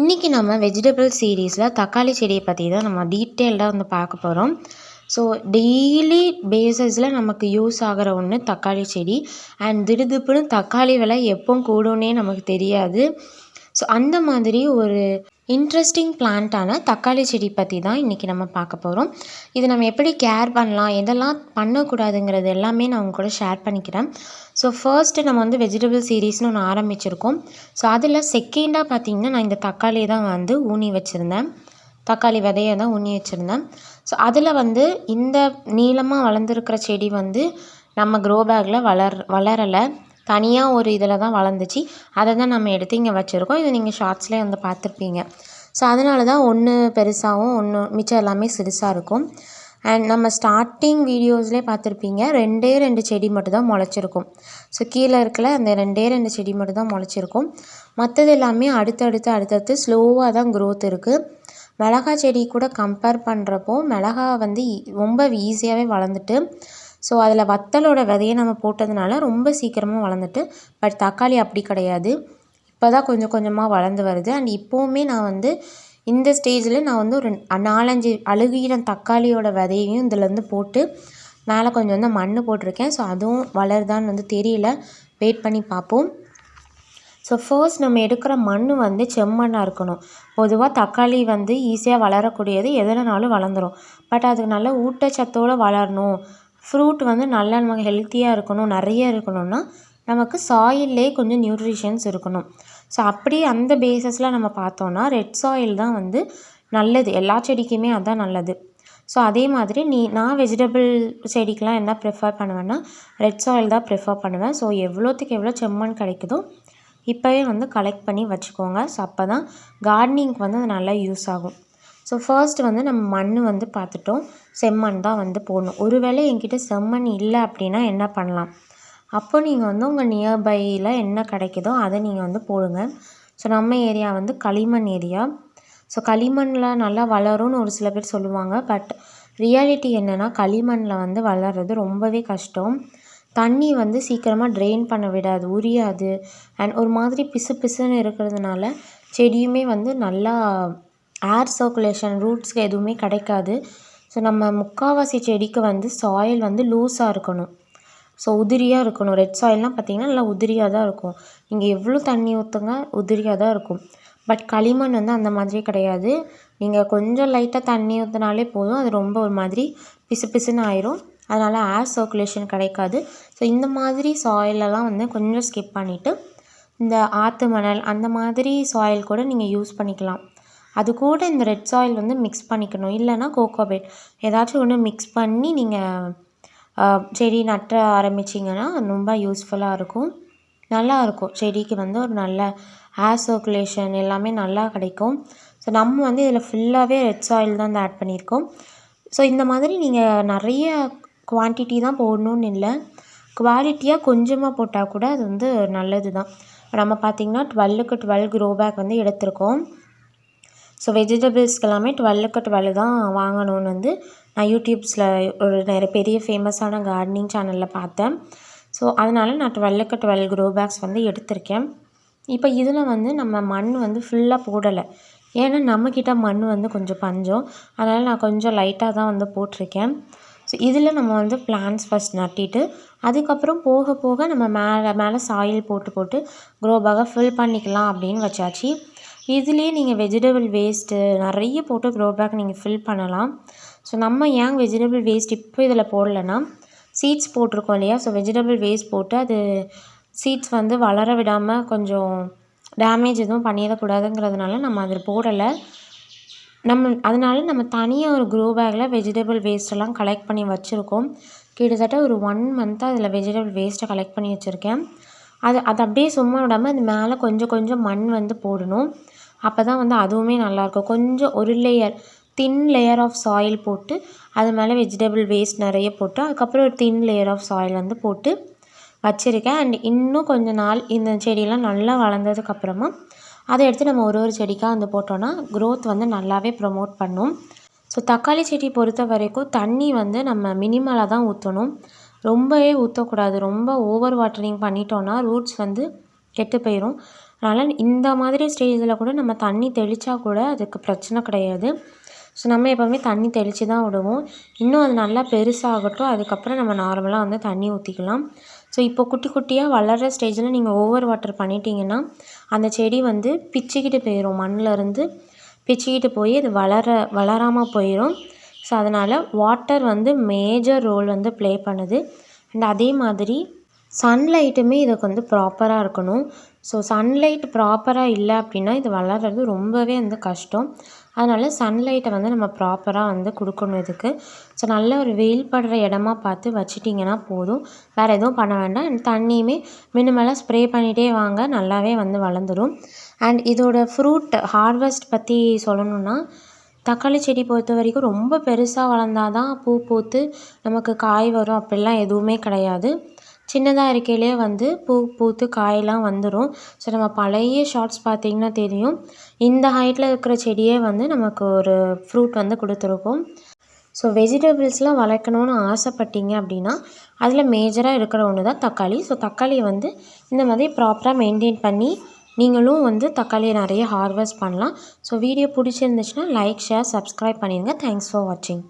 இன்றைக்கி நம்ம வெஜிடபிள் சீரீஸில் தக்காளி செடியை பற்றி தான் நம்ம டீட்டெயில்டாக வந்து பார்க்க போகிறோம் ஸோ டெய்லி பேசிஸில் நமக்கு யூஸ் ஆகிற ஒன்று தக்காளி செடி. அண்ட் திடுதிப்புன்னு தக்காளி விலை எப்போ கூடும்னே நமக்கு தெரியாது. ஸோ அந்த மாதிரி ஒரு இன்ட்ரெஸ்டிங் பிளான்ட்டான தக்காளி செடி பற்றி தான் இன்றைக்கி நம்ம பார்க்க போகிறோம் இது நம்ம எப்படி கேர் பண்ணலாம் எதெல்லாம் பண்ணக்கூடாதுங்கிறது எல்லாமே நான் உங்க கூட ஷேர் பண்ணிக்கிறேன். ஸோ ஃபர்ஸ்ட்டு நம்ம வந்து வெஜிடபிள் சீரீஸ்னு ஒன்று ஆரம்பிச்சிருக்கோம். ஸோ அதில் செகண்டாக பார்த்திங்கன்னா நான் இந்த தக்காளியை தான் வந்து ஊனி வச்சுருந்தேன். தக்காளி விதையை தான் ஊனி வச்சுருந்தேன். ஸோ அதில் வந்து இந்த நீளமாக வளர்ந்துருக்கிற செடி வந்து நம்ம க்ரோ பேக்கில் வளர் வளரலை. தனியாக ஒரு இதில் தான் வளர்ந்துச்சு. அதை தான் நம்ம எடுத்து இங்கே வச்சுருக்கோம். இது நீங்கள் ஷார்ட்ஸ்லேயே வந்து பார்த்துருப்பீங்க. ஸோ அதனால தான் ஒன்று பெருசாகவும் ஒன்று மிச்சம் எல்லாமே சிறுசாக இருக்கும். அண்ட் நம்ம ஸ்டார்டிங் வீடியோஸ்லேயே பார்த்துருப்பீங்க. ரெண்டே ரெண்டு செடி மட்டும் தான் முளைச்சிருக்கும். ஸோ கீழே இருக்கல அந்த ரெண்டே ரெண்டு செடி மட்டும் தான் முளைச்சிருக்கும். மற்றது எல்லாமே அடுத்தடுத்து அடுத்தடுத்து ஸ்லோவாக தான் க்ரோத் இருக்குது மிளகா செடி கூட கம்பேர் பண்ணுறப்போ மிளகா வந்து ரொம்ப ஈஸியாகவே வளர்ந்துட்டு ஸோ அதில் வத்தலோட விதையை நம்ம போட்டதுனால ரொம்ப சீக்கிரமாக வளர்ந்துட்டு பட் தக்காளி அப்படி கிடையாது. இப்போ தான் கொஞ்சம் கொஞ்சமாக வளர்ந்து வருது. அண்ட் இப்போவுமே நான் வந்து இந்த ஸ்டேஜில் நான் வந்து ஒரு நாலஞ்சு அழுகிற தக்காளியோட விதையையும் இதுலேருந்து போட்டு மேலே கொஞ்சம் வந்து மண் போட்டிருக்கேன். ஸோ அதுவும் வளருதான்னு வந்து தெரியல. வெயிட் பண்ணி பார்ப்போம். ஸோ ஃபர்ஸ்ட் நம்ம எடுக்கிற மண் வந்து செம்மண்ணாக இருக்கணும். பொதுவாக தக்காளி வந்து ஈஸியாக வளரக்கூடியது எதனாலும் வளர்ந்துடும் பட் அதுக்கு நல்ல ஊட்டச்சத்தோடு வளரணும். ஃப்ரூட் வந்து நல்லா நமக்கு ஹெல்த்தியாக இருக்கணும் நிறைய இருக்கணும்னா நமக்கு சாயில்லே கொஞ்சம் நியூட்ரிஷன்ஸ் இருக்கணும். ஸோ அப்படி அந்த பேஸஸில் நம்ம பார்த்தோன்னா ரெட் சாயில் தான் வந்து நல்லது. எல்லா செடிக்குமே அதுதான் நல்லது. ஸோ அதே மாதிரி நீ நான் வெஜிடபிள் செடிக்கெலாம் என்ன ப்ரிஃபர் பண்ணுவேன்னா ரெட் சாயில் தான் ப்ரிஃபர் பண்ணுவேன். ஸோ எவ்வளோத்துக்கு எவ்வளோ செம்மண் கிடைக்குதோ இப்போவே வந்து கலெக்ட் பண்ணி வச்சுக்கோங்க. ஸோ அப்போ தான் கார்டனிங்க்கு வந்து அது நல்லா யூஸ் ஆகும். ஸோ ஃபர்ஸ்ட் வந்து நம்ம மண் வந்து பார்த்துட்டோம். செம்மண் தான் வந்து போடணும். ஒருவேளை என்கிட்ட செம்மண் இல்லை அப்படின்னா என்ன பண்ணலாம்? அப்போ நீங்கள் வந்து உங்கள் நியர்பையில் என்ன கிடைக்குதோ அதை நீங்கள் வந்து போடுங்க. ஸோ நம்ம ஏரியா வந்து களிமண் ஏரியா ஸோ களிமண்ணில் நல்லா வளரும்னு ஒரு சில பேர் சொல்லுவாங்க. பட் ரியாலிட்டி என்னென்னா களிமண்ணில் வந்து வளர்கிறது ரொம்பவே கஷ்டம். தண்ணி வந்து சீக்கிரமாக ட்ரெயின் பண்ண விடாது உரியாது. அண்ட் ஒரு மாதிரி பிசு பிசுன்னு இருக்கிறதுனால செடியுமே வந்து நல்லா ஏர் சர்க்குலேஷன் ரூட்ஸ்க்கு எதுவுமே கிடைக்காது. ஸோ நம்ம முக்கால்வாசி செடிக்கு வந்து சாயில் வந்து லூஸாக இருக்கணும். ஸோ உதிரியாக இருக்கணும். ரெட் சாயில்லாம் பார்த்திங்கன்னா நல்லா உதிரியாக தான் இருக்கும். நீங்கள் எவ்வளோ தண்ணி ஊற்றுங்க உதிரியாக தான் இருக்கும். பட் களிமண் வந்து அந்த மாதிரி கிடையாது. நீங்கள் கொஞ்சம் லைட்டாக தண்ணி ஊற்றினாலே போதும். அது ரொம்ப ஒரு மாதிரி பிசு பிசுன்னு ஆயிரும். அதனால் ஏர் சர்க்குலேஷன் கிடைக்காது. ஸோ இந்த மாதிரி சாயிலெல்லாம் வந்து கொஞ்சம் ஸ்கிப் பண்ணிவிட்டு இந்த ஆற்று மணல் அந்த மாதிரி சாயில் கூட நீங்கள் யூஸ் பண்ணிக்கலாம். அது கூட இந்த ரெட் சாயில் வந்து மிக்ஸ் பண்ணிக்கணும். இல்லைன்னா கோகோபேட் ஏதாச்சும் ஒன்று மிக்ஸ் பண்ணி நீங்கள் செடி நட்ட ஆரம்பிச்சிங்கன்னா ரொம்ப யூஸ்ஃபுல்லாக இருக்கும். நல்லா இருக்கும். செடிக்கு வந்து ஒரு நல்ல ஏர் சர்க்குலேஷன் எல்லாமே நல்லா கிடைக்கும். ஸோ நம்ம வந்து இதில் ஃபுல்லாகவே ரெட் சாயில் தான் வந்து ஆட் பண்ணியிருக்கோம். ஸோ இந்த மாதிரி நீங்கள் நிறைய குவான்டிட்டி தான் போடணுன்னு இல்லை. குவாலிட்டியாக கொஞ்சமாக போட்டால் கூட அது வந்து நல்லது தான் நம்ம பார்த்திங்கன்னா டுவெல்லுக்கு டுவெல் க்ரோ பேக் வந்து எடுத்திருக்கோம். ஸோ வெஜிடபிள்ஸ்க்கு எல்லாமே டுவெல்லுக்கு டுவெல் தான் வாங்கணும்னு வந்து நான் யூடியூப்ஸில் ஒரு நிறைய பெரிய ஃபேமஸான கார்டனிங் சேனலில் பார்த்தேன். ஸோ அதனால் நான் டுவெல்லுக்கு டுவெல் க்ரோ பேக்ஸ் வந்து எடுத்திருக்கேன். இப்போ இதில் வந்து நம்ம மண் வந்து ஃபுல்லாக போடலை. ஏன்னா நம்மக்கிட்ட மண் வந்து கொஞ்சம் பஞ்சம். அதனால் நான் கொஞ்சம் லைட்டாக தான் வந்து போட்டிருக்கேன். ஸோ இதில் நம்ம வந்து பிளான்ஸ் ஃபஸ்ட் நட்டிட்டு அதுக்கப்புறம் போக போக நம்ம மேலே மேலே சாயில் போட்டு போட்டு க்ரோ பேக்கை ஃபில் பண்ணிக்கலாம் அப்படின்னு வச்சாச்சு. இதுலேயே நீங்கள் வெஜிடபிள் வேஸ்ட்டு நிறைய போட்டு க்ரோ பேக் நீங்கள் ஃபில் பண்ணலாம். ஸோ நம்ம ஏன் வெஜிடபிள் வேஸ்ட் இப்போ இதில் போடலன்னா சீட்ஸ் போட்டிருக்கோம் இல்லையா? ஸோ வெஜிடபிள் வேஸ்ட் போட்டு அது சீட்ஸ் வந்து வளர விடாமல் கொஞ்சம் டேமேஜ் எதுவும் பண்ணிடக்கூடாதுங்கிறதுனால நம்ம அதில் போடலை. நம்ம அதனால நம்ம தனியாக ஒரு க்ரோ பேக்கில் வெஜிடபிள் வேஸ்ட்டெல்லாம் கலெக்ட் பண்ணி வச்சுருக்கோம். கிட்டத்தட்ட ஒரு ஒன் மந்த்தாக அதில் வெஜிடபிள் வேஸ்ட்டை கலெக்ட் பண்ணி வச்சுருக்கேன். அது அது அப்படியே சும்மா விடாமல் அது மேலே கொஞ்சம் கொஞ்சம் மண் வந்து போடணும். அப்போ தான் வந்து அதுவுமே நல்லாயிருக்கும் கொஞ்சம் ஒரு layer thin layer of soil போட்டு அது மேலே வெஜிடபிள் வேஸ்ட் நிறைய போட்டு அதுக்கப்புறம் ஒரு தின் லேயர் ஆஃப் சாயில் வந்து போட்டு வச்சுருக்கேன். அண்ட் இன்னும் கொஞ்ச நாள் இந்த செடியெல்லாம் நல்லா வளர்ந்ததுக்கப்புறமா அதை எடுத்து நம்ம ஒரு ஒரு செடிக்காக வந்து போட்டோன்னா க்ரோத் வந்து நல்லாவே ப்ரொமோட் பண்ணும். ஸோ தக்காளி செடி பொறுத்த வரைக்கும் தண்ணி வந்து நம்ம மினிமலாக தான் ஊற்றணும் ரொம்பவே ஊற்றக்கூடாது ரொம்ப ஓவர் வாட்டரிங் பண்ணிட்டோன்னா ரூட்ஸ் வந்து கெட்டு போயிடும் அதனால் இந்த மாதிரி ஸ்டேஜில் கூட நம்ம தண்ணி தெளித்தா கூட அதுக்கு பிரச்சனை கிடையாது. ஸோ நம்ம எப்போவுமே தண்ணி தெளித்து தான் விடுவோம். இன்னும் அது நல்லா பெருசாகட்டும். அதுக்கப்புறம் நம்ம நார்மலாக வந்து தண்ணி ஊற்றிக்கலாம் ஸோ இப்போ குட்டி குட்டியாக வளர்கிற ஸ்டேஜில் நீங்கள் ஓவர் வாட்டர் பண்ணிட்டீங்கன்னா அந்த செடி வந்து பிச்சுக்கிட்டு போயிடும் மண்ணிலருந்து பிச்சுக்கிட்டு போய் அது வளர வளராமல் போயிடும் ஸோ அதனால் வாட்டர் வந்து மேஜர் ரோல் வந்து ப்ளே பண்ணுது. அண்ட் அதே மாதிரி சன்லைட்டுமே இதுக்கு வந்து ப்ராப்பராக இருக்கணும். ஸோ சன்லைட் ப்ராப்பராக இல்லை அப்படின்னா இது வளர்கிறது ரொம்பவே வந்து கஷ்டம். அதனால் சன்லைட்டை வந்து நம்ம ப்ராப்பராக வந்து கொடுக்கணும் இதுக்கு. ஸோ நல்ல ஒரு வெயில் படுற இடமா பார்த்து வச்சிட்டிங்கன்னா போதும். வேறு எதுவும் பண்ண வேண்டாம். அண்ட் தண்ணியுமே மினிமலாக ஸ்ப்ரே பண்ணிகிட்டே வாங்க. நல்லாவே வந்து வளர்ந்துடும் அண்ட் இதோட ஃப்ரூட் ஹார்வெஸ்ட் பற்றி சொல்லணுன்னா தக்காளி செடி பொறுத்த வரைக்கும் ரொம்ப பெருசாக வளர்ந்தாதான் பூ பூத்து நமக்கு காய் வரும் அப்படிலாம் எதுவுமே கிடையாது. சின்னதாக இருக்கையிலே வந்து பூ பூத்து காயெல்லாம் வந்துடும் ஸோ நம்ம பழைய ஷார்ட்ஸ் பார்த்திங்கன்னா தெரியும். இந்த ஹைட்டில் இருக்கிற செடியே வந்து நமக்கு ஒரு ஃப்ரூட் வந்து கொடுத்துருக்கும். ஸோ வெஜிடபிள்ஸ்லாம் வளர்க்கணுன்னு ஆசைப்பட்டீங்க அப்படின்னா அதில் மேஜராக இருக்கிற ஒன்று தான் தக்காளி. ஸோ தக்காளியை வந்து இந்த மாதிரி ப்ராப்பராக மெயின்டைன் பண்ணி நீங்களும் வந்து தக்காளியை நிறைய ஹார்வெஸ்ட் பண்ணலாம். ஸோ வீடியோ பிடிச்சிருந்துச்சுன்னா லைக் ஷேர் சப்ஸ்கிரைப் பண்ணிடுங்க. தேங்க்ஸ் ஃபார் வாட்சிங்